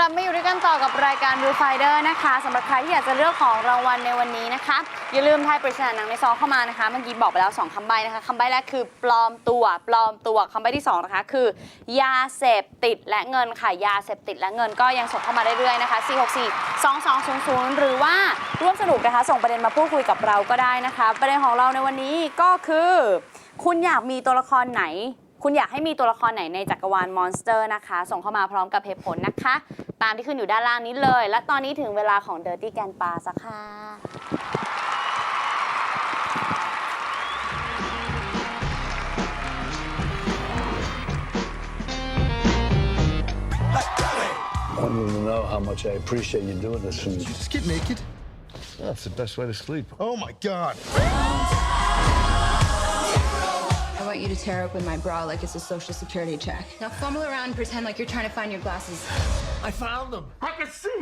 ลับมาอยู่ด้วยกันต่อกับรายการ Viewfinder นะคะสำหรับใครที่อยากจะเลือกของรางวัลในวันนี้นะคะ อย่าลืมทายปริศนาหนังในซองเข้ามานะคะ เมื่อกี้บอกไปแล้ว 2คำใบนะคะคำใบแรกคือปลอมตัว ปลอมตัวคำใบที่ 2 นะคะ คือ ยาเสพติดและเงินค่ะยาเสพติดและเงินก็ยังส่งเข้ามาเรื่อยๆนะคะ 464 2200 หรือว่าร่วมสนุกนะคะ ส่งประเด็นมาพูดคุยกับเราก็ได้นะคะ ประเด็นของเราในวันนี้ก็คือ คุณอยากมีตัวละครไหน คุณอยากให้มีตัวละครไหนในจักรวาลมอนสเตอร์นะคะ ส่งเข้ามาพร้อมกับเหตุผลนะคะ ตามที่ขึ้นอยู่ด้านล่างนี้เลย และตอนนี้ถึงเวลาของ Dirty แกนปาสักค่ะ I want you to know how much I appreciate you doing this for me. Just get naked. That's the best way to sleep. Oh my god. I want you to tear open my bra like it's a social security check. Now fumble around and pretend like you're trying to find your glasses. I found them. I can see.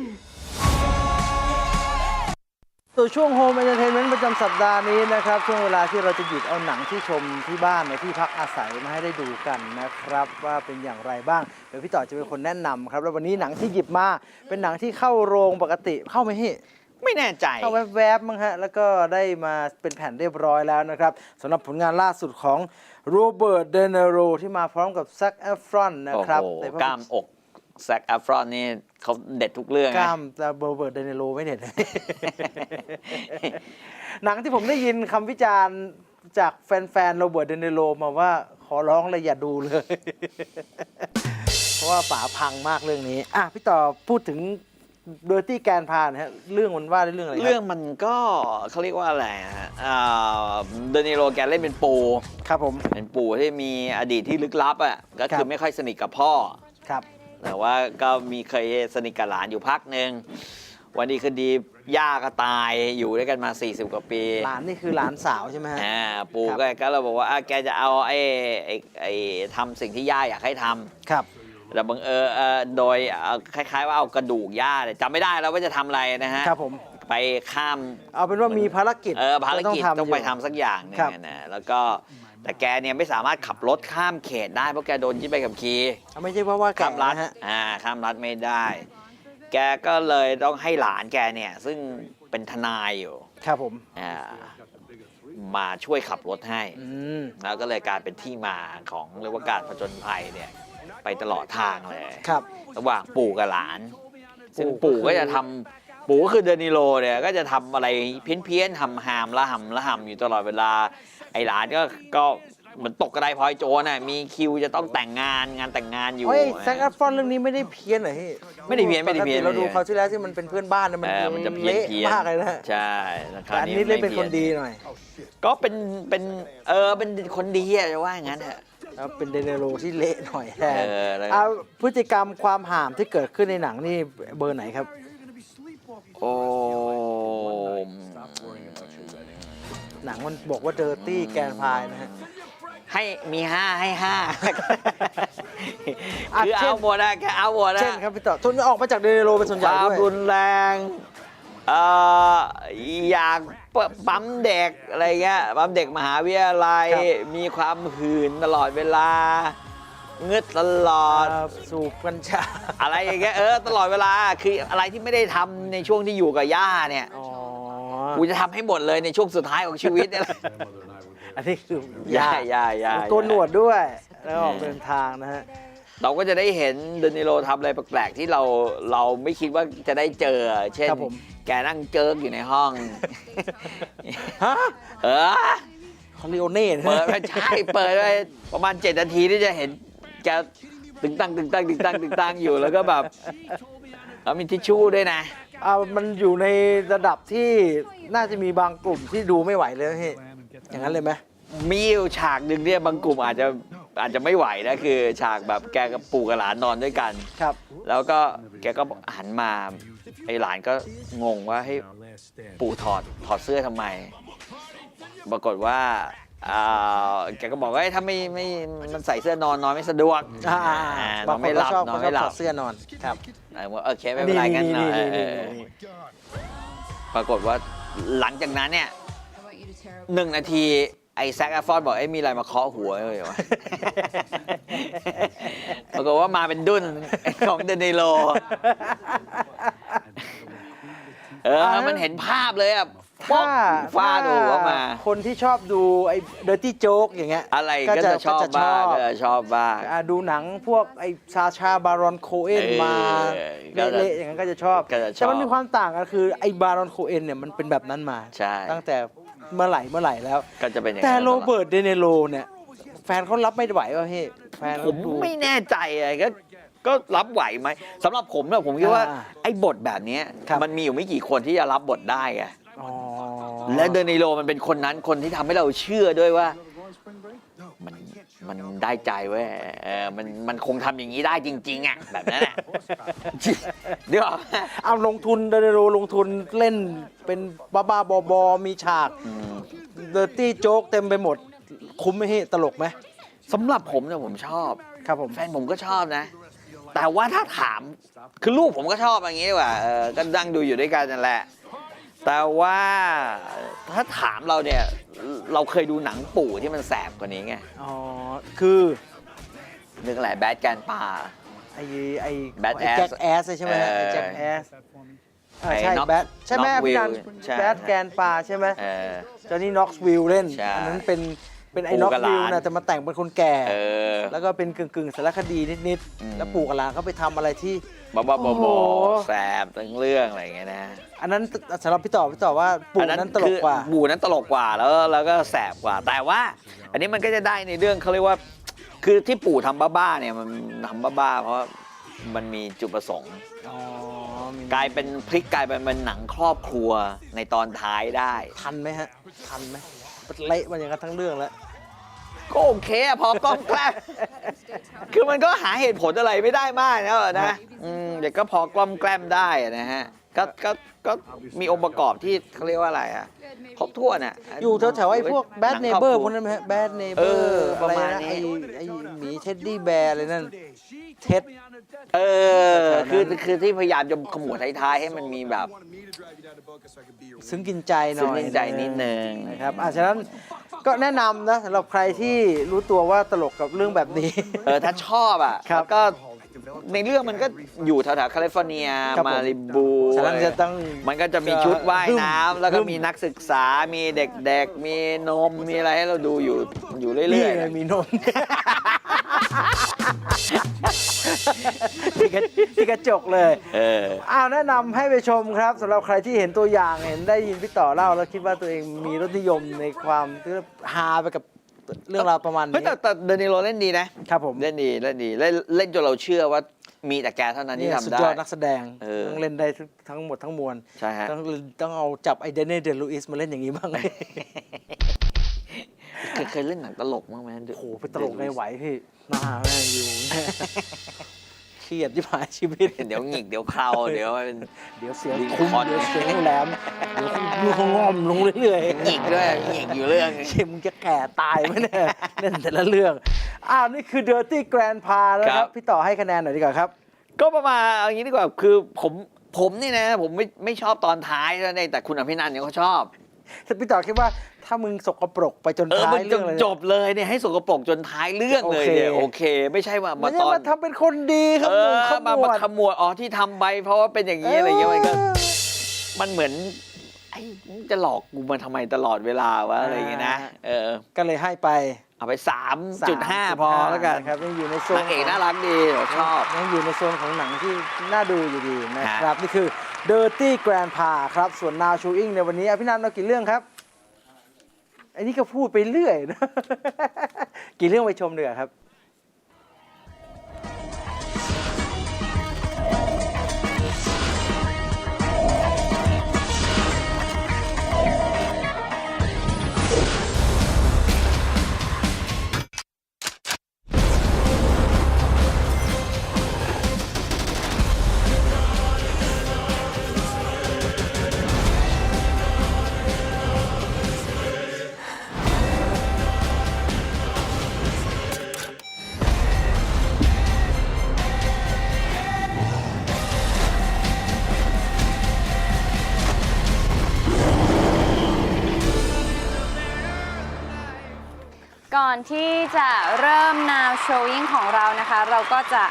สู่ช่วงโฮม e อนเตอร์เทนเมนต์ประจำสัปดาห์นี้นะครับ ช่วงเวลาที่เราจะหยิบเอาหนังที่ชมที่บ้านในที่พักอาศัยมาให้ได้ดูกันนะครับ ว่าเป็นอย่างไรบ้าง เดี๋ยวพี่ต่อจะเป็นคนแนะนำครับ แล้ววันนี้หนังที่หยิบมาเป็นหนังที่เข้าโรงปกติเข้าไหมพี่ ไม่แน่ใจ เข้าแวบๆมั้งฮะ แล้วก็ได้มาเป็นแผ่นเรียบร้อยแล้วนะครับสำหรับผลงานล่าสุดของ โรเบิร์ตเดนโรที่มาพร้อมกับแซคเอฟรอนนะโอ้ครับโหในภพกล้ามอกแซกแอฟรอนนี่เขาเด็ดทุกเรื่องกนะ ล้ามแต่โรเบิร์ตเดนโรไม่เด็ด หนังที่ผมได้ยินคำวิจารณ์จากแฟนๆโรเบิร์ตเดนโรมาว่าขอร้องเลยอย่าดูเลย เพราะว่าป๋าพังมากเรื่องนี้ อะพี่ต่อพูดถึง เดอร์ตี้แกนพานะฮะเรื่องมันว่าด้วยเรื่องอะไรคบเรื่องมันก็เขาเรียกว่าอะไรฮะอ่าเดนิโรแกเล่นเป็นปู ครับผม เป็นปู่ที่มีอดีตที่ลึกลับอะก็ครัคือบ ไม่ค่อยสนิทกับพ่อ ครับ แต่ว่าก็มีเคยสนิทกับหลานอยู่พักหนึ่งวันดีคืนดีย่าก็ตายอยู่ด้วยกันมา 40 กว่าปีหลานนี่คือหลานสาวใช่ไหมฮะ อ่าปู่ครับก็ก็เราบอกว่าอะแกจะเอาไอ้ไอ้ไอ้ทำสิ่งที่ย่าอยากให้ทำ ครับ แต่บังเอิญเอ่อโดยเอ่อคล้าย ๆ ว่าเอากระดูกย่าเนี่ยจำไม่ได้แล้วว่าจะทำอะไรนะฮะครับผม ไปข้าม เอาเป็นว่ามีภารกิจเออภารกิจที่ต้องไปยู่ทำสักอย่างหนึงครับอะนะแล้วก็แต่แกเนี่ยไม่สามารถขับรถข้ามเขตได้เพราะแกโดนยึดใบขับขี่เอาไม่ใช่เพราะว่าแก่ข้ามรัฐนะฮะ อ่าข้ามรัฐไม่ได้ แกก็เลยต้องให้หลานแกเนี่ยซึ่งเป็นทนายอยู่ครับผม อ่ามาช่วยขับรถให้ อืม แล้วก็เลยกลายเป็นที่มาของเรียกว่าการผจญภัยเนี่ย ไปตลอดทางเลยครับ ระหว่างปู่กับหลาน ซึ่งปู่ปู่ก็คือก็จะทำปู่ก็คือเดนิโลเนี่ยก็จะทำอะไรเพี้ยนเพี้ยนๆหำหามละหำละหำอยู่ตลอดเวลา ไอ้หลานก็ก็เหมือนตกกระไดพลอยโจรน่ะมีคิวจะต้องแต่งงานงานแต่งงานอยู่ เฮ้ยแซคแอฟรอนเรื่องนี้ไม่ได้เพี้ยนเหรอพี่ไม่ได้เพี้ยนไม่ได้เพี้ยนปกติเราดูเขาวที่แล้วที่มันเป็นเพื่อนบ้านนะมันเออมันจะเพี้ยนเละเพี้ยนมากเลยนะใช่แล้วคราวแต่อันนี้เล่นเป็นไม่คนดีพี้ยหน่อย ก็เป็นเป็นเออเป็นคนดีอะจะว่าอย่างนั้นเถอะ แล้วเป็นเดนโรที่เละหน่อยแทนเออแล้วเอาพฤติกรรมความห่ามที่เกิดขึ้นในหนังนี่เบอร์ไหนครับ โอ้หนังมันบอกว่าเดอร์ตี้แกนพายนะฮะ ให้มีห้าให้ห้าอะคือเช่น เอาหมดอะแกเอาหมดอะ เช่นครับพี่ต่อทุนออกมาจากเดนโรเป็นส่วนคใหญ่วามด้วย รุนแรงเอ่ออยาก ปั๊มเด็กอะไรเงี้ยปั๊มเด็กมหาวิทยาลัย มีความหื่นตลอดเวลาเงืดตลอดเอ่อสูบกัญชาอะไรอย่างเงี้ยเออตลอดเวลาคืออะไรที่ไม่ได้ทำในช่วงที่อยู่กับย่าเนี่ยอ๋อกูจะทำให้หมดเลยในช่วงสุดท้ายของชีวิตเนี่ยอันนี้คือย่าย่าย่าโกนหนวดด้วย แล้วออกเดินทางนะฮะ เราก็จะได้เห็นเดนิโลทำอะไรแปลกๆ ที่เราเราไม่คิดว่าจะได้เจอ เช่น ครับผม แกนั่งเจิกอยู่ในห้อง ฮะเออคอริโอเน่นะ เปิดไปใช่ เปิดไปประมาณ 7 นาทีที่จะเห็นแกตึงตั้งตึงตั้งตึงตั้งตึงตั้งอยู่แล้วก็แบบแล้วมีทิชชู่ด้วยนะเอามันอยู่ในระดับที่น่าจะมีบางกลุ่มที่ดูไม่ไหวเลยนะพี่อย่างนั้นเลยไหมมีอยู่ฉากหนึ่งเนี่ยบางกลุ่มอาจจะ อาจจะไม่ไหวนะคือฉากแบบแกกับปู่กับหลานนอนด้วยกัน ครับ แล้วก็แกก็หันมาไอ้หลานก็งงว่าให้ปู่ถอดถอดเสื้อทำไม ปรากฏว่าอ่าแกก็บอกว่าเอ้ยถ้าไม่ไม่มันใส่เสื้อนอนนอนไม่สะดวกอ่าอ่านบาองนคไม่นหก็ลับชอบนอนเขาชอไม่บหลัถบอดเสื้อนอน ครับเออว่าโอเคไม่เป็นไรกันนี่เออนี่เออนี่เออปรากฏว่าหลังจากนั้นเนี่ย I want you to tear open หนึ่งนาที ไอ้แซกแอฟฟอนบอกไอ้ยมีอะไรมาเคาะหัวเลยวะ ปรากฏว่ามาเป็นดุนของเดนิโล เออ มันเห็นภาพเลยอะป๊อกฟาดหัวมา คนที่ชอบดูไอ้ dirty joke อย่างเงี้ย อะไรก็จะชอบบ้างก็จะชอบบ้าง อ่าดูหนังพวกไอ้ซาชาบารอนโคเอนเออมาก็จะเละๆอย่างนั้นก็จะชอบ ก็จะชอบแต่มันมีความต่างกันคือไอ้บารอนโคเอนเนี่ยมันเป็นแบบนั้นมา ใช่ ตั้งแต่ เมื่อไหร่เมื่อไหร่แล้ว ก็จะเป็นอย่างแต่นั้นโรเบิร์ตเดเนโรเนี่ย แฟนเขารับไม่ไหวว่ะพี่แฟนผเขามดู ไม่แน่ใจอะก็ก็รับไหวไหมสำหรับผมเนี่ยผมคิดว่าอ่าไอ้บทแบบเนี้ยครับ มันมีอยู่ไม่กี่คนที่จะรับบทได้ไง อ๋อและเดนิโลมันเป็นคนนั้นคนที่ทำให้เราเชื่อด้วยว่ามัน มันได้ใจเว้ยเออมันมันคงทำอย่างนี้ได้จริง ๆอะแบบนั้นแหละเดี๋ยว เอาลงทุนเดเนโรลงทุนเล่นเป็นบ้าบ้าๆบอๆมีฉากเดอร์ตี้โจ๊กเต็มไปหมด คุ้มไหมพี่ตลกไหมสำหรับผมเนี่ยผมชอบ ครับผม แฟนผมก็ชอบนะ แต่ว่าถ้าถามคือลูกผมก็ชอบอย่างนี้ดีกว่าเออก็ดังดูอยู่ด้วยกันนั่นแหละ แต่ว่าถ้าถามเราเนี่ย เราเคยดูหนังปู่ที่มันแสบกว่านี้ไงอ๋อ คือนึกอะไรแบดแกนป่า ไอ้ไอ้ Bad ไอ้แจ็ค Ass แอสใช่ไหมฮะเออไอ้แจ็คแอสเออไอ้ใช่ Knock- แบทใช่ไหม Knock พี่นัน Will ใช่แบทแกนปาใช่ไหมเออจอห์นนี่น็อกซ์วิลเล่นใช่อันั้นเป็น เป็นไอ้ปู่น็อกกับซ์วิลหลานนะแต่มาแต่งเป็นคนแก่ เออ แล้วก็เป็นกึ่งกึ่งๆสารคดีนิดอืม ๆ แล้วปู่กับหลานเขาไปทำอะไรที่ บ้าบ้าโอ้บโห อแสบทั้งเรื่องอะไรอย่างเงี้ยนะอันนั้นสำหรับพี่ต่อพี่ต่อว่าปู่นั้นตลกกว่า คือปู่นั้นตลกกว่าแล้วแล้วก็แสบกว่า แต่ว่า อันนี้มันก็จะได้ในเรื่องเขาเรียกว่า คือที่ปู่ทำบ้าๆเนี่ยมันทำบ้าๆเพราะมันมีจุดประสงค์ อ๋อมีกลายเป็นพลิกกลายเป็นเป็นหนังครอบครัวในตอนท้ายได้ ทันไหมฮะ ทันไหม เละมันอย่างกันทั้งเรื่องแล้ว ก็โอเคอะพอกล้อมแกล้มคือมันก็หาเหตุผลอะไรไม่ได้มากนะนะอืมเด็กก็พอกล้อมแกล้มได้อะนะฮะก็ก็ก็มีองค์ประกอบที่เขาเรียกว่าอะไรอะครบถ้วนอะอยู่แถวๆไอ้พวกแบดหเนงคเบอร์คพวกนั้นไหมฮะแบดเนเบเอออร์ประมาณไนะนี้ ไอ้ไอ้หมีเท็ดดี้แบร์อะไรนั่นเท็ด เออ คือคือที่พยายามจะขมวดท้ายๆให้มันมีแบบ ซึ้งกินใจหน่อยซึ้งกินใจนิดนึง นะครับอะฉะนั้นก็แนะนำนะสำหรับใครที่รู้ตัวว่าตลกกับเรื่องแบบนี้ เออถ้าชอบอะครับ แล้วก็ในเรื่องมันก็อยู่แถวๆแคลิฟอร์เนียครับผมมาริบูฉะนั้นจะต้อง มันก็จะมีชุดว่ายน้ำฮึ่มแล้วก็ฮึ่มมีนักศึกษามีเด็กๆ มีนมมีอะไรให้เราดูอยู่อยู่นี่เรื่อยไงๆมีนม ที่กระที่กระจกเลย เอออ้าวแนะนำให้ไปชมครับสำหรับใครที่เห็นตัวอย่างเห็นได้ยินพี่ต่อเล่าแล้วคิดว่าตัวเองมีรสนิยมในความที่ฮาไปกับเรื่องราวประมาณเฮ้ยนี้แต่แต่เดนิโลเล่นดีนะ ครับผมเล่นดีเล่นดีเล่นเล่นจนเราเชื่อว่ามีแต่แกเท่านั้นนี่ที่สุดทำได้ ยอดนักแสดงเออต้องเล่นได้ทั้งหมดทั้งมวลใช่ฮะ ต้องต้องเอาจับไอเดนเน่เดลูอิสมาเล่นอย่างนี้บ้าง เคยเคยเล่นหนังตลกบ้างไหมโอ้โหไปตลกไงไหวพี่หน้าแม่งอยู่ เครียดที่ผายชีวิต เดี๋ยวหงิกเดี๋ยวเคราเดี๋ยวมัน เดี๋ยวเสียงลิงคุ้มคอล์นเดี๋ยวเสียงแหลมเดี๋ยวมือเขางอมลงเรื่อยๆหงิกด้วยหงิกอยู่เรื่องเข็มงจะแก่ตายไหมเนี่ยเล่นแต่ละเรื่อง อ้าว นี่คือ Dirty Grandpa แล้วคครัรับ บ พี่ต่อให้คะแนนหน่อยดีกว่าครับ ก็ประมาณเอางี้ดีกว่าคือผมผมนี่นะ ผมไม่ไม่ชอบตอนท้ายเท่านั้นเองแต่คุณอภินันท์เนี่ยเขาชอบ ถ้าพี่ต่อคิดว่าถ้ามึงสกปรกไปจนเออท้ามันยจเรื่องนเลยจบเลยเนี่ยให้สกปรกจนท้ายเรื่องเลยเนี่ยโอโอเคเค ไม่ใช่ว่ามัมานจะตอนมาทำเป็นคนดีขเอมูอขมามวมาดขมวดอ๋อที่ทำไปเพราะว่าเป็นอย่างนี้อะไรอย่างเงี้ยมันก็ มันเหมือนไอ้มึงจะหลอกกูมาทำไมตลอดเวลาวะอะไรอย่างเงี้ยนะเออ ก็เลยให้ไปเอาไปสามจุดห้าพอแล้วกันครับยังอยู่ในโซนนางเอกน่ารักดีเดี๋ยวชอบ ยังอยู่ในโซนของหนังที่น่าดูอยู่ดีนะครับนี่คือ Dirty Grandpa ครับ ส่วน Now Showing ในวันนี้พี่นันเรากี่เรื่องครับ อันนี้ก็พูดไปเรื่อยนะ กี่เรื่องไปชมเดือครับ ก่อนที่จะเริ่ม now showing ของเรานะคะ เราก็จะ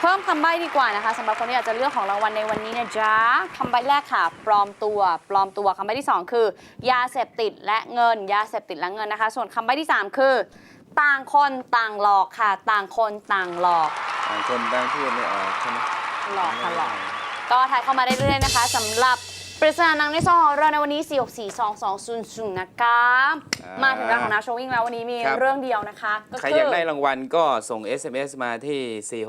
เพิ่มคำใบ้ดีกว่านะคะสำหรับคนที่อยากจะเลือกของรางวัลในวันนี้นะจ๊ะคำใบ้แรกค่ะ ปลอมตัว ปลอมตัวคำใบ้ที่สองคือ ยาเสพติดและเงิน ยาเสพติดและเงินนะคะ ส่วนคำใบ้ที่สามคือ ต่างคนต่างหลอกค่ะ ต่างคนต่างหลอกต่างคนต่างพูดไม่ออกใช่ไหมหลอกค่ะหลอกก็ทายเข้ามาได้เรื่อยๆนะคะสำหรับ ปริศนานังในซองของเราในวันนี้ 4642200 นะคะมาถึงร้านของนาโชวิ่งแล้ววันนี้มีเรื่องเดียวนะคะ ก็ใครคือยากได้รางวัลก็ส่ง SMS มาที่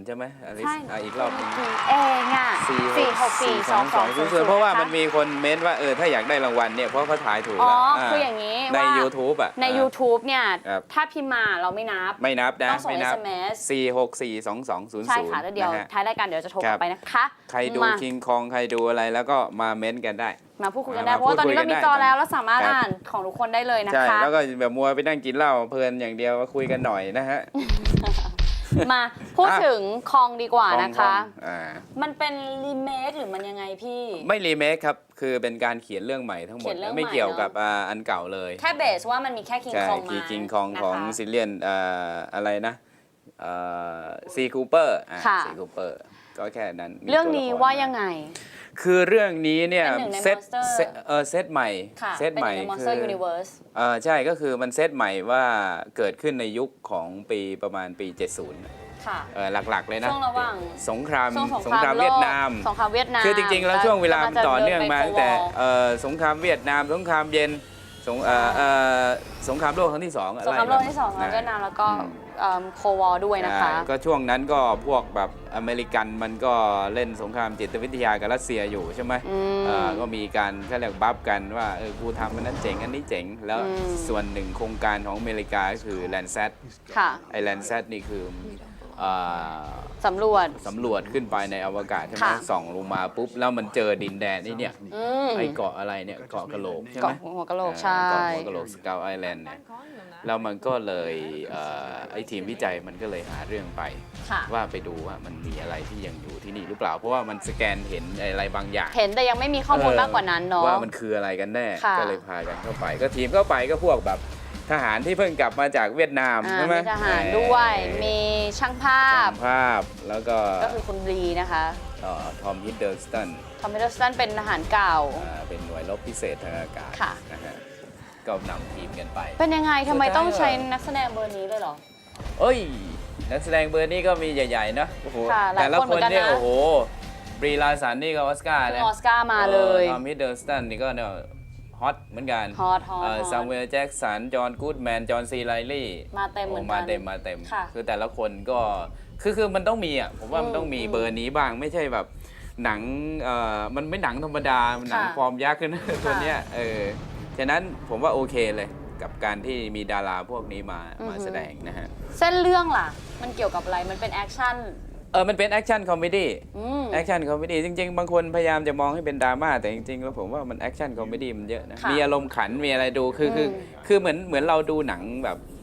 4642200 ใช่ไหมอลิสใช่ อะอีกรอบหนึง เองอะ 4642200เพราะว่ามันมีคนเม้นว่าเออถ้าอยากได้รางวัลเนี่ยเพราะเขาถ่ายถูกอ๋อแล้วาคืออย่างนี้ใน ว่า YouTube อะใน YouTube เนี่ย ครับ ถ้าพิมพ์มาเราไม่นับ ไม่นับนะต้องส่งไม่นับ SMS 4642200ใช่ค่ะแล้วเดี๋ยวนะฮะ ท้ายรายการเดี๋ยวจะโทรกครัลับบ ไปนะคะใครดูมาคิงคองใครดูอะไรแล้วก็มาเม้นกันได้ มาพูดคุยกันได้ มาเพราะว่าตอนนี้เราพูดคุยกันมีได้จอแล้วแล้วสามารถครับ อ่านของทุกคนได้เลยนะใช่ คะ แล้วก็แบบมัวไปนั่งกินเหล้าเพลินอย่างเดียวก็คุยกันหน่อยนะฮะ มาพูดอะถึงคองดีกว่านะคะองๆอ่ามันเป็นรีเมคหรือมันยังไงพี่ ไม่รีเมคครับ คือเป็นการเขียนเรื่องใหม่ทั้งหมเขีดยนเรื่องไม่ใหม่เกี่ยวเนอะกับอ่าอันเก่าเลย แค่เบสว่ามันมีแค่คิงใช่คองมาคีคิงคองของนะคะซิเลียนอะไรนะซีคูเปอร์ค่ะซีคูเปอร์ก็แค่นั้นมีเรื่องตัวละนี้คว่ายังไง คือเรื่องนี้เนี่ยเป็นหนึ่งในเซต Monster เซตเออเซตใหม่ค่ะเซตเป็นใหม่ในคื Monster Universe เออใช่ก็คือมันเซตใหม่ว่าเกิดขึ้นในยุคของปีประมาณปี 70ค่ะ เออหลักๆเลยนะช่วงระหว่าง สงครามช่วงสงครามเวียดนาม สงครามเวียดนามคือจริงๆ แล้วช่วงเวลามันต่อเนื่องมาำลัตั้จะงแต่เดินไปเอ่อสงครามเวียดนาม สงครามเย็นสงเอ่อเอ่อสงครามโลกครั้งที่สองสงครามโลกที่สองของเวียดนามแล้วก็ โควอด้วยนะคะ ใช่ก็ช่วงนั้นก็พวกแบบอเมริกันมันก็เล่นสงครามจิตวิทยากับรัสเซียอยู่ใช่ไหมอืมเอ่อก็มีการเขาเรียกบัฟกันว่าเออกูทำมันนั้นเจ๋งอันนี้เจ๋ง แล้วอืม ส่วนหนึ่งโครงการของอเมริกาก็คือแลน s ซ t ค่ะไอแลน s ซ t นี่คือเอ่อสำรวจ สำรวจขึ้นไปในอวกาศใช่ไหมค่ะ ส่องลงมาปุ๊บ แล้วมันเจอดินแดนนี่เนี่ยอืมไอเกาะอะไรเนี่ยเกาะกะโหลกใช่ไหมเกาะหัวกะโหลกใช่เกาะหัวกะโหลกสกาวไอแลนด์เนี่ย แล้วมันก็เลยเอ่อไอทีมวิจัยมันก็เลยหาเรื่องไป ค่ะ ว่าไปดูว่ามันมีอะไรที่ยังอยู่ที่นี่หรือเปล่า เพราะว่ามันสแกนเห็นอะไรบางอย่าง เห็นแต่ยังไม่มีข้อมูลมากกว่านั้นเนาะ ว่ามันคืออะไรกันแน่ ค่ะก็เลยพากันเข้าไป ก็ทีมเข้าไปก็พวกแบบทหารที่เพิ่งกลับมาจากเวียดนามอ่าใช่ไหมมีทหารด้วย มีช่างภาพ ช่างภาพแล้วก็ก็คือคุณบลีนะคะทอมฮิดเดิลสตันทอมมิดเดิลสตันเป็นทหารเก่า เป็นหน่วยรบพิเศษทางอากาศค่ะ นะฮะ ก็นำทีมกันไป เป็นยังไงทำไมสุดท้ายต้องใช้ก็นักแสดงเบอร์นี้เลยเหรอ เอ้ย นักแสดงเบอร์นี้ก็มีใหญ่ๆนะโอ้โหค่ะหลายแต่ละคนเหมืคนอนกันเนี่ยนะ โอ้โหบรีลาสันนี่ก็ออสการ์ซึ่งนะออสการ์มาเลย ทอมฮิดเดิลสตันนี่ก็เนี่ยฮอตเหมือนกันฮอตฮอตฮอตซามูเอลแจ็กสัน จอห์นกูดแมน จอห์นซีไลลี่มาเต็มเหมือนกันมาเต็มมาเต็มค่ะคือแต่ละคนก็คือคือมันต้องมีอะผมว่ามันอืมต้องมีเบอร์นี้บ้างไม่ใช่แบบหนังเอ่อมันไม่หนังธรรมดามันหนังค่ะ ฟอร์มยักษ์นะตัวเนี้ยเออ ฉะนั้นผมว่าโอเคเลยกับการที่มีดาราพวกนี้มามาแสดงนะฮะ เส้นเรื่องล่ะ มันเกี่ยวกับอะไรมันเป็นแอคชั่นเออ มันเป็นแอคชั่นคอมเมดี้ อืม แอคชั่นคอมเมดี้จริง ๆ บางคนพยายามจะมองให้เป็นดราม่าแต่จริง ๆ แล้วผมว่ามันแอคชั่นคอมเมดี้มันเยอะนะ ค่ะมีอารมณ์ขันมีอะไรดูคือคืออืมคือเหมือนเหมือนเราดูหนังแบบเอ่อ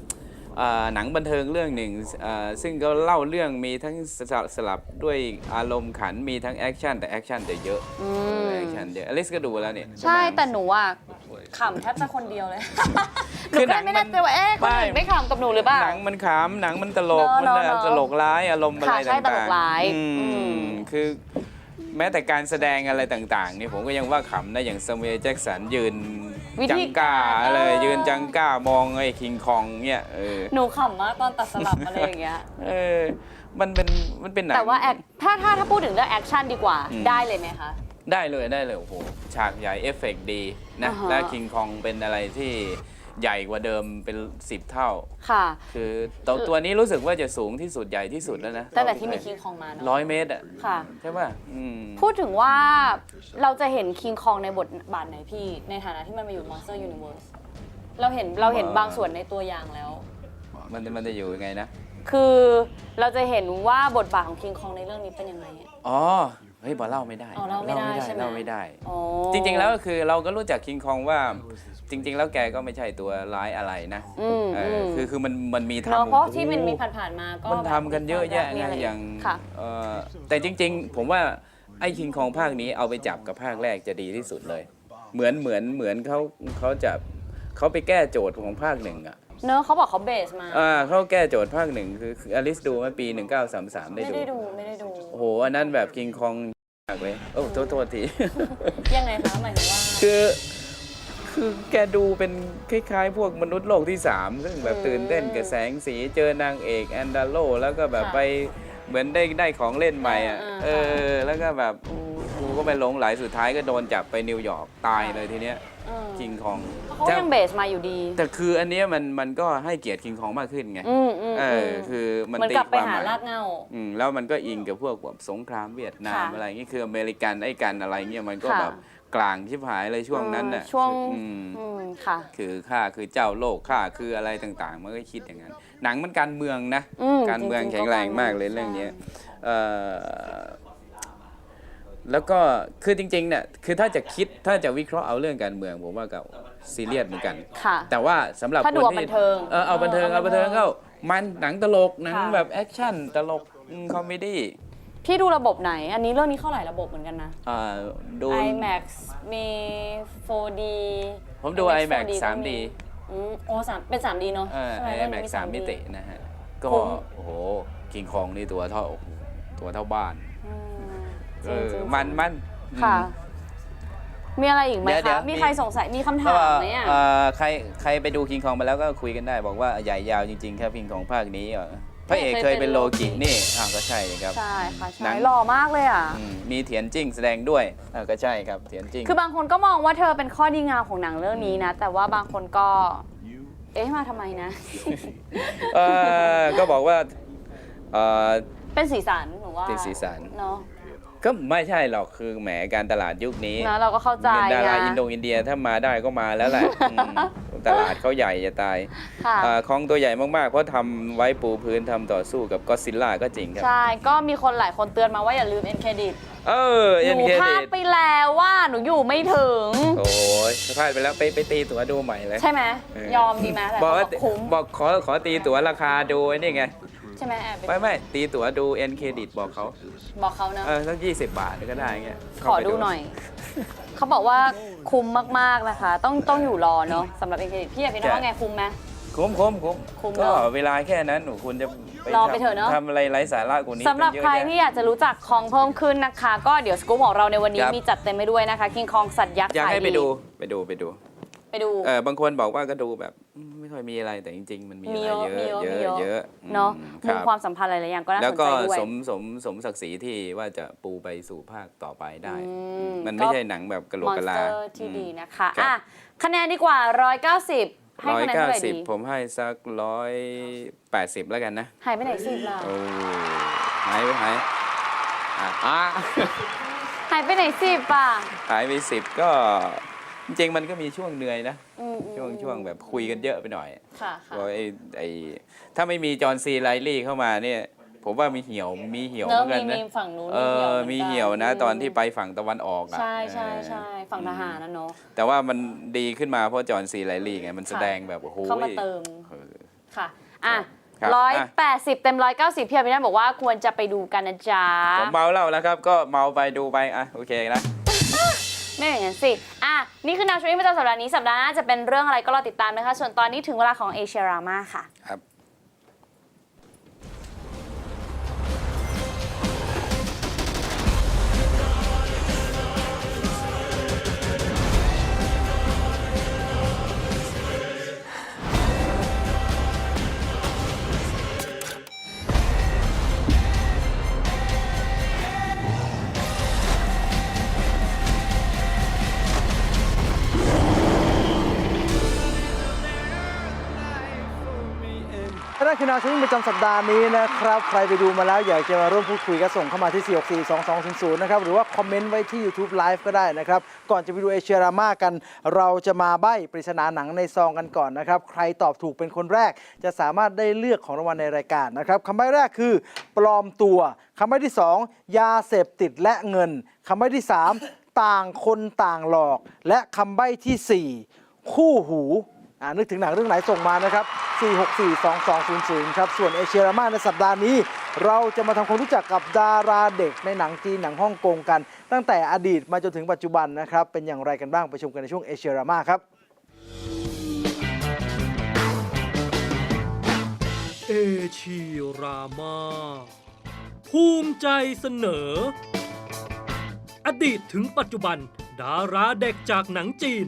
หนังบันเทิงเรื่องหนึ่งเอ่อซึ่งก็เล่าเรื่องมีทั้งสลับสลับด้วยอารมณ์ขันมีทั้งแอคชั่นแต่แอคชั่นจะเยอะอืมแอคชั่นเยอะอลิสก็ดูแล้วเนี่ยใช่แต่หนูอะขำแทบจะคนเดียวเลยหนูคือก็หนัเลยงไม่มัแน่นใจว่าเอ๊ะคนอื่นไม่ไม่ขำกับหนูหรือเปล่าหนังมันขำหนังมันตลกเนอะมันเนอะตลกร้ายอารมณ์อะไรค่ะใช่ต่างๆตลกร้ายอืมอืมคือแม้แต่การแสดงอะไรต่างๆนี่ผมก็ยังว่าขำนะอย่างสมัยแจ็คสันยืน วิจัธีงก้าการเลยเออยืนจังก้ามองไอ้คิงคองเนี่ยเออหนูขำมากตอนตัดสลับอะไรอย่างเงี้ย เออมันเป็นมันเป็นหนัง แต่ว่าแอคถ้าถ้าถ้าพูดถึงเรื่องแอคชั่นดีกว่า อืม ได้เลยไหมคะ ได้เลยได้เลยโอ้โหฉากใหญ่เอฟเฟกต์ดีนะอ่าฮะ และคิงคองเป็นอะไรที่ ใหญ่กว่าเดิมเป็น 10 เท่า ค่ะ คือตัวตัวนี้รู้สึกว่าจะสูงที่สุดใหญ่ที่สุดแล้วนะตั้งแต่ที่มีคิงคองมาเนอะร้อยเมตรอะค่ะ ใช่ป่ะอืมพูดถึงว่าเราจะเห็นคิงคองในบทบาทไหนพี่ ในฐานะที่มันมาอยู่ Monster Universe เราเห็นเราเห็นบางส่วนในตัวอย่างแล้ว มันมันจะอยู่ยังไงนะ คือเราจะเห็นว่าบทบาทของคิงคองในเรื่องนี้เป็นยังไงอะ อ๋อ เฮ้ยบอเล่าไม่ได้อ๋อเล่าไม่ได้ใช่ไหม เล่าไม่ได้ อ๋อ จริงๆ แล้วก็คือเราก็รู้จักคิงคองว่า จริง ๆ แล้วแกก็ไม่ใช่ตัวร้ายอะไรนะอืมเออือมคือคือมันมันมีเนาะทำเพราะที่มันโอ้โหมีผ่านๆมาก็มันทำกันเยอะแยะมีไงไรอย่างค่ะ เอ่อแต่จริง ๆ ผมว่าไอ้คิงคองภาคนี้เอาไปจับกับภาคแรกจะดีที่สุดเลย เหมือนเหมือนเหมือนเขาเขาจะเขาไปแก้โจทย์ของภาคหนึ่งอะเนอะเขาบอกเขาเบสมา อ่าเขาแก้โจทย์ภาคหนึ่งคืออลิสดูเมื่อปี 1933 ได้ไม่ดู ได้ดูไม่ได้ดู โอ้โห อันนั้นแบบกิงคองมากเลยโอ้โทษโทษที ยังไงคะหมายถึงว่า คือ คือแกดูเป็นคล้ายๆ พวกมนุษย์โลกที่3ซึ่งแบบตื่นเต้นกับแสงสีเจอนางเอกแอนดาโลแล้วก็แบบค่ะไปเหมือนได้ได้ของเล่นใหม่อะอ่าเออแล้วก็แบบกูก็ไปหลงไหลสุดท้ายก็โดนจับไปนิวยอร์กตายเลยทีเนี้ยเออคิงคองเขายังเบสมาอยู่ดี แต่คืออันเนี้ยมันมันก็ให้เกียรติคิงคองมากขึ้นไงอืมอืมเออือมคือมันเหมือนตีกลับคไปวามหาหมายรากเหง้าอืมแล้วมันก็อิงกับพวกแบบสงครามเวียดนามค่ะอะไรเงี้ยคืออเมริกันไอ้กันอะไรเงี้ยมันก็ค่ะแบบ กลางชิบหายเลยช่วงนั้นน่ะเออช่วงอืมอืมค่ะ คือข้าคือเจ้าโลกข้าคืออะไรต่างๆ มันก็คิดอย่างนั้น หนังมันการเมืองนะ อืมการเมืองจริงๆแข็งแรงมากเลยก็เรื่องเนี้ยใช่เอ่อแล้วก็คือจริงๆเนี่ยคือถ้าจะคิดถ้าจะวิเคราะห์เอาเรื่องการเมืองผมว่าก็ซีเรียสเหมือนกัน ค่ะ แต่ว่าสำหรับถ้าดูคนเอาที่บันเทิงเออเอาบันเทิงเออเอาบันเทิงเอาบันเทิงเข้ามันหนังตลกหนังค่ะ แบบแอคชั่นตลกคอมเมดี้ พี่ดูระบบไหน อันนี้เรื่องนี้เข้าหลายระบบเหมือนกันนะ อ่าดู IMAX มี 4D ผมดู IMAX ก็ 3D มีอืมโอ้สามเป็น 3D เนอะเออ ใช่ไหมไอเรื่องแม็นี้กสามมิตินะฮะ ก็ คุ้ม โอ้โหกิงคองนี่ตัวเท่าโอ้โหตัวเท่าบ้านอืมจเอริงอจริงมันมันค่ะอืมมีอะไรอีกไหมเดี๋ยวเดี๋ยคะ วมีมี ใครสงสัย มีคำเพถาราะมว่าไหมอะ เอ่อใครใครไปดูคิงคองมาแล้วก็คุยกันได้ บอกว่าใหญ่ยาวจริงๆ ครับคิงคองภาคนี้อะ พระเอกเคยเป็นโลกินี่อะก็ใช่ครับใช่ค่ะหนัใช่งหล่อมากเลยอะ อืมมีเถียนจิ้งแสดงด้วยอะก็ใช่ครับเถียนจิ้งคือบางคนก็มองว่าเธอเป็นข้อดีงามของหนังเรื่องนี้นะ แต่ว่าบางคนก็ เอ๊ะมาทำไมนะ เออก็บอกว่าเออเป็นสีสันหนูว่าเป็นสีสัน เนาะก็ไม่ใช่หรอกคือแหมการตลาดยุคนี้นะเราก็เข้าใจเงินดาราไงอินโดอินเดียถ้ามาได้ก็มาแล้วแหละอืม ตลาดเขาใหญ่จะตายค่ะ อ่าของตัวใหญ่มากๆ เพราะทำไว้ปูพื้นทำต่อสู้กับก็ซิลล่าก็จริงครับ ใช่ ก็มีคนหลายคนเตือนมาว่าอย่าลืมเอ็นเครดิตเออหเอ็นนูเครพลาดิดตไปแล้วว่าหนูอยู่ไม่ถึง โอ้ยพลาดไปแล้วไปไปตีตั๋วดูใหม่เลย ใช่ไหมเออ ยอมดีไหมแต่บอกเขาบว่าอกคุ้มบอกขอขอตีตั๋วราคาดูไอ้นี่ไงใช่ไหมแอบปไม่ไม่ตีตั๋วดูเอ็นเครดิตบอกเขาบอกเขาเนอะเออสักยี่สิบบาทก็ได้เงี้ยขอดูหน่อย เขาบอกว่าคุ้มมากๆนะคะ ต้องต้องอยู่รอเนาะสำหรับเอ็นเครดิตพี่อยากพี่น้องว่าไงคุ้มไหมคุ้มคุ้มคุ้มคุ้มก็เนอะเวลาแค่นั้นหนูคุณจะรอทำไปเถอะเนอะทำอะไรไร้สาระกว่านี้สำหรับตั้งเยอะใครแยะที่อยากจะรู้จักคองเพิ่มขึ้นนะคะ ก็เดี๋ยวสกู๊ปของเราในวันนี้ครับมีจัดเต็มไปด้วยนะคะคิงคองสัตว์ยักษ์อยากให้ขไปดูไปดูไปดู ไปดู เออบางคนบอกว่าก็ดูแบบอืมไม่ค่อยมีอะไรแต่จริง ๆ มันมีมีอะไรเยเยอะอะมีเยเยอะอะเยอะเนาะอืมมุมรับความสัมพันธ์หลายๆอย่างก็น่าแล้สวนก็ใจด้วยสมสมสมศักดิ์ศรีที่ว่าจะปูไปสู่ภาคต่อไปได้อืมันไม่ใช่หนังแบบกระโหลมกอนกะสลาเตอร์ที่ดีนะคะครับอะคะแนนดีกว่า 190ให้ร้อยคะแนนเก้าเท่าไหร่สิบดีผมให้สักร้อยแปดสิบแล้วกันนะ หายไปไหนสิบล่ะโอ้หายไปหายอะอะหายไปไหนสิบป่ะ หายไปสิบก็ จริงๆมันก็มีช่วงเหนื่อยนะ อืมอืมช่วงช่วงแบบคุยกันเยอะไปหน่อยค่ะค่ะเพราะไอ้ไอ้ถ้าไม่มีจอห์นซีไลลี่เข้ามาเนี่ย ผมว่ามีเหี่ยวมีเหี่ยวเนเหมือะอนกันมีนะมีฝั่งนู้นเออมีเหี่ยวนะ ตอนที่ไปมฝั่งตะวันออกอะใช่ใช่เออใช่ฝั่งทหารนะเนาะ แต่ว่ามันดีขึ้นมาเพราะจอห์นซีไลลี่ไงมันแสดงแบบโอ้โห เข้ามาเติมเออค่ะ อะครับร้อยอะ แปดสิบเต็มร้อยเก้าสิบพี่อภินันท์บอกว่าควรจะไปดูกันนะจ๊ะ ผมเมาเหล้าแล้วครับ ก็เมาไปดูไปอะโอเคนะ ไม่อย่างนั้นสิ อะ นี่คือแนวชีวิตประจำสัปดาห์นี้ สัปดาห์หน้าจะเป็นเรื่องอะไรก็รอติดตามนะคะ ส่วนตอนนี้ถึงเวลาของเอเชียรามาค่ะ ครับ นั่นคือแนวชีวิตประจำสัปดาห์นี้นะครับ ใครไปดูมาแล้วอยากจะมาร่วมพูดคุยก็ส่งเข้ามาที่ 4642200 นะครับ หรือว่าคอมเมนต์ไว้ที่ YouTube Live ก็ได้นะครับ ก่อนจะไปดูเอเชียรามากัน เราจะมาใบ้ปริศนาหนังในซองกันก่อนนะครับ ใครตอบถูกเป็นคนแรก จะสามารถได้เลือกของรางวัลในรายการนะครับคำใบ้แรกคือ ปลอมตัวคำใบ้ที่ 2 ยาเสพติดและเงินคำใบ้ที่ 3 ต่างคนต่างหลอก และคำใบ้ทีสี่4 คู่หูอ่านึกถึงหนังเรื่องไหนส่งมานะครับ 4642200 ครับ ส่วนเอเชียรามาในสัปดาห์นี้ เราจะมาทำความรู้จักกับดาราเด็กในหนังจีนหนังฮ่องกงกัน ตั้งแต่อดีตมาจนถึงปัจจุบันนะครับ เป็นอย่างไรกันบ้างไปชมกันในช่วงเอเชียรามาครับ เอชีรามาภูมิใจเสนอ อดีตถึงปัจจุบัน ดาราเด็กจากหนังจีน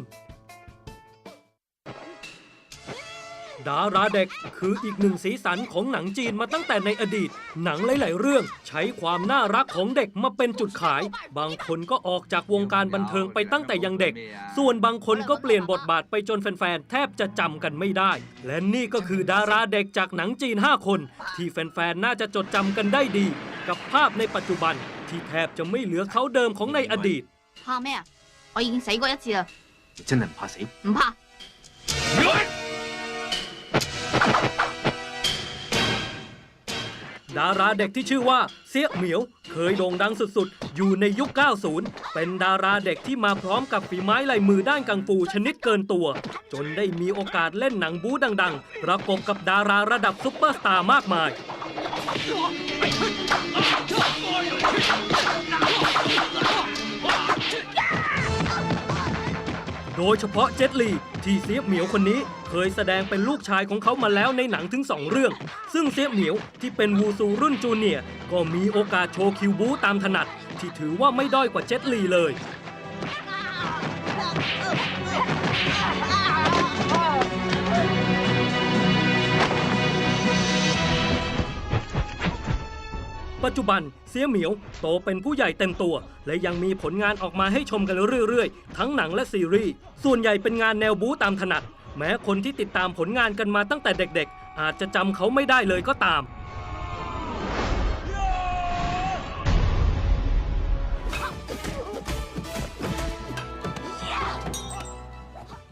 ดาราเด็กคืออีกหนึ่งสีสันของหนังจีนมาตั้งแต่ในอดีต หนังหลาย ๆ เรื่องใช้ความน่ารักของเด็กมาเป็นจุดขาย บางคนก็ออกจากวงการบันเทิงไปตั้งแต่ยังเด็ก ส่วนบางคนก็เปลี่ยนบทบาทไปจนแฟน ๆ แทบจะจำกันไม่ได้ และนี่ก็คือดาราเด็กจากหนังจีน 5 คน ที่แฟน ๆ น่าจะจดจำกันได้ดี กับภาพในปัจจุบันที่แทบจะไม่เหลือเขาเดิมของในอดีต 怕咩啊？我已经死过一次啦，你真系唔怕死？唔怕。 ดาราเด็กที่ชื่อว่าเสี้ยเหมียว เคยโด่งดังสุดๆ อยู่ในยุค 90 เป็นดาราเด็กที่มาพร้อมกับฝีไม้ลายมือด้านกังฟูชนิดเกินตัว จนได้มีโอกาสเล่นหนังบู๊ดังๆ ประกบกับดาราระดับซุปเปอร์สตาร์มากมาย โดยเฉพาะเจ็ตลีที่เสียเหมียวคนนี้ ยแสดงเป็นลูกชายของเขามาแล้วในหนังถึง 2 เรื่อง ซึ่งเสียเหมียวที่เป็นวูซูรุ่นจูเนียร์ก็มีโอกาสโชว์คิวบูตามถนัด ที่ถือว่าไม่ด้อยกว่าเจ็ตลีเลย ปัจจุบันเสียเหมียวโตเป็นผู้ใหญ่เต็มตัว และยังมีผลงานออกมาให้ชมกันเรื่อยๆ ทั้งหนังและซีรีส์ส่วนใหญ่เป็นงานแนวบู๊ตามถนัด แม้คนที่ติดตามผลงานกันมาตั้งแต่เด็กๆ อาจจะจำเขาไม่ได้เลยก็ตาม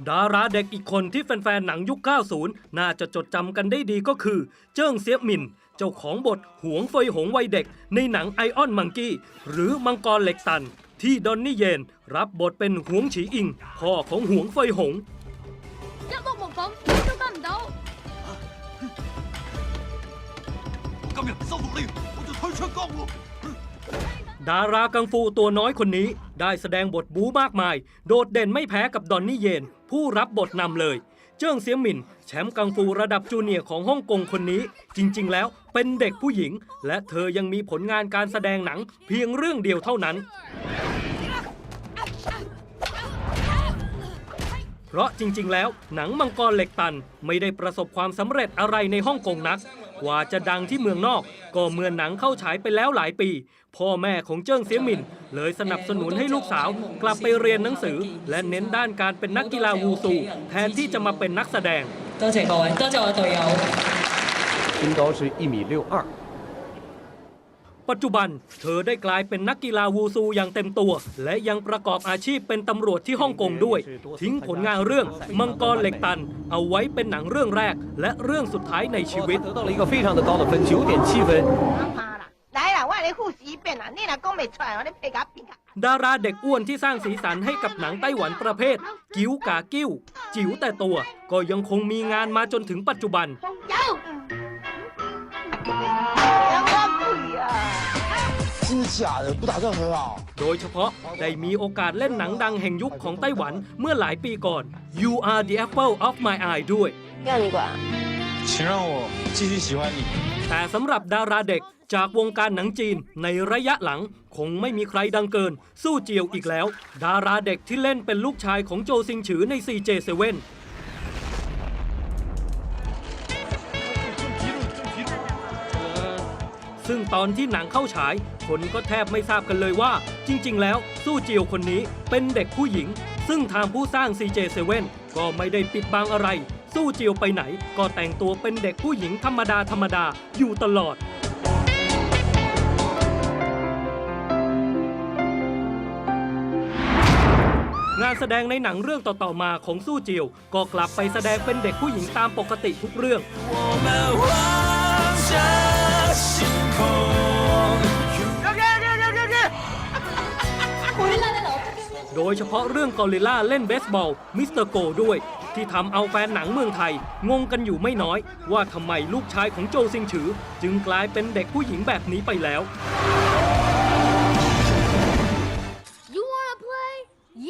ดาราเด็กอีกคนที่แฟนๆ หนังยุค 90 น่าจะจดจำกันได้ดีก็คือ เจิ้งเสียหมิน เจ้าของบทหวงเฟยหงวัยเด็ก ในหนังไอออนมังกี้หรือมังกรเหล็กตัน ที่ดอนนี่เยน รับบทเป็นหวงฉีอิง พ่อของหวงเฟยหง ดารากังฟูตัวน้อยคนนี้ได้แสดงบทบู๊มากมาย โดดเด่นไม่แพ้กับดอนนี่เยน ผู้รับบทนำเลย เจิ้งเสียหมิน แชมป์กังฟูระดับจูเนียร์ของฮ่องกงคนนี้ จริง ๆ แล้วเป็นเด็กผู้หญิง และเธอยังมีผลงานการแสดงหนังเพียงเรื่องเดียวเท่านั้น เพราะจริง ๆ แล้วหนังมังกรเหล็กตันไม่ได้ประสบความสำเร็จอะไรในฮ่องกงนัก กว่าจะดังที่เมืองนอก ก็เมื่อหนังเข้าฉายไปแล้วหลายปี พ่อแม่ของเจิ้งเสียหมิน เลยสนับสนุนให้ลูกสาว กลับไปเรียนหนังสือ และเน้นด้านการเป็นนักกีฬาวูซู แทนที่จะมาเป็นนักแสดง 多谢各位，多谢我队友。身高是一米六二。 ปัจจุบัน เธอได้กลายเป็นนักกีฬาวูซูอย่างเต็มตัว และยังประกอบอาชีพเป็นตำรวจที่ฮ่องกงด้วย ทิ้งผลงานเรื่องมังกรเหล็กตัน เอาไว้เป็นหนังเรื่องแรก และเรื่องสุดท้ายในชีวิตดาราเด็กอ้วนที่สร้างสีสันให้กับหนังไต้หวันประเภท กิ้วกากิ้ว จิ๋วแต่ตัว ก็ยังคงมีงานมาจนถึงปัจจุบัน 真的假的？不打算和好？ โดยเฉพาะได้มีโอกาสเล่นหนังดังแห่งยุคของไต้หวันเมื่อหลายปีก่อน You Are the Apple of My Eye ด้วย 要你管。请让我继续喜欢你。 แต่สำหรับดาราเด็กจากวงการหนังจีนในระยะหลัง คงไม่มีใครดังเกิน สู้เจียวอีกแล้ว ดาราเด็กที่เล่นเป็นลูกชายของโจซิงฉือใน CJ7 ซึ่งตอนที่หนังเข้าฉาย คนก็แทบไม่ทราบกันเลยว่า จริง ๆ แล้วสู้เจียวคนนี้เป็นเด็กผู้หญิง ซึ่งทางผู้สร้าง CJ7 ก็ไม่ได้ปิดบังอะไร สู้เจียวไปไหน ก็แต่งตัวเป็นเด็กผู้หญิงธรรมดาธรรมดาอยู่ตลอดงานแสดงในหนังเรื่องต่อ ๆ มาของสู้เจียวก็กลับไปแสดงเป็นเด็กผู้หญิงตามปกติทุกเรื่อง โดยเฉพาะเรื่องกอริลล่าเล่นเบสบอลมิสเตอร์โกด้วย ที่ทำเอาแฟนหนังเมืองไทย งงกันอยู่ไม่น้อย ว่าทำไมลูกชายของโจซิงฉือ จึงกลายเป็นเด็กผู้หญิงแบบนี้ไปแล้ว You wanna play?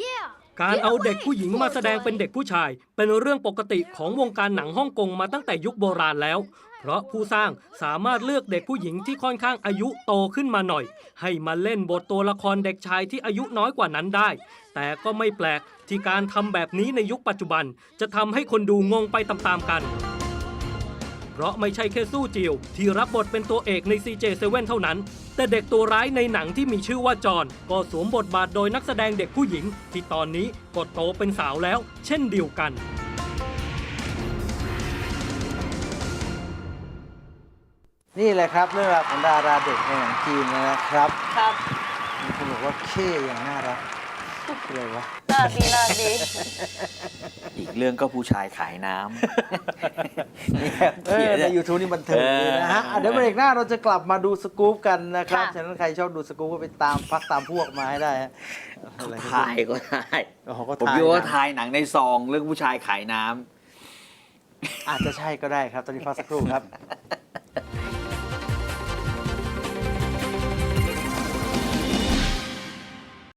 Yeah. การเอาเด็กผู้หญิงมาแสดงเป็นเด็กผู้ชาย เป็นเรื่องปกติของวงการหนังฮ่องกงมาตั้งแต่ยุคโบราณแล้ว เพราะผู้สร้างสามารถเลือกเด็กผู้หญิงที่ค่อนข้างอายุโตขึ้นมาหน่อย ให้มาเล่นบทตัวละครเด็กชายที่อายุน้อยกว่านั้นได้ แต่ก็ไม่แปลกที่การทำแบบนี้ในยุคปัจจุบัน จะทำให้คนดูงงไปตามๆกัน เพราะไม่ใช่แค่สู้จิวที่รับบทเป็นตัวเอกใน CJ7 เท่านั้น แต่เด็กตัวร้ายในหนังที่มีชื่อว่าจอนก็สวมบทบาทโดยนักแสดงเด็กผู้หญิง ที่ตอนนี้ก็โตเป็นสาวแล้ว เช่นเดียวกัน นี่แหละครับเรื่องราวของดาราเด็กในหนังจีนนะครับครับมีคนบอกว่าเข้อย่างน่ารักอะไรวะเลิกดีเลิกดีอีกเรื่องก็ผู้ชายขายน้ำนี่ครับเออในยูทูบนี่บันเทิงดีนะฮะอะเดี๋ยวเบรกหน้าเราจะกลับมาดูสกู๊ปกันนะครับ ค่ะ ฉะนั้นใครชอบดูสกู๊ปก็ไปตามพักตามพวกมาให้ได้ฮะอะไรก็ถ่ายก็ได้โอ้โหก็ผมถ่ายคิดว่านะถ่ายหนังในซองเรื่องผู้ชายขายน้ำ อาจจะใช่ก็ได้ครับ ตอนนี้พักสักครู่ครับ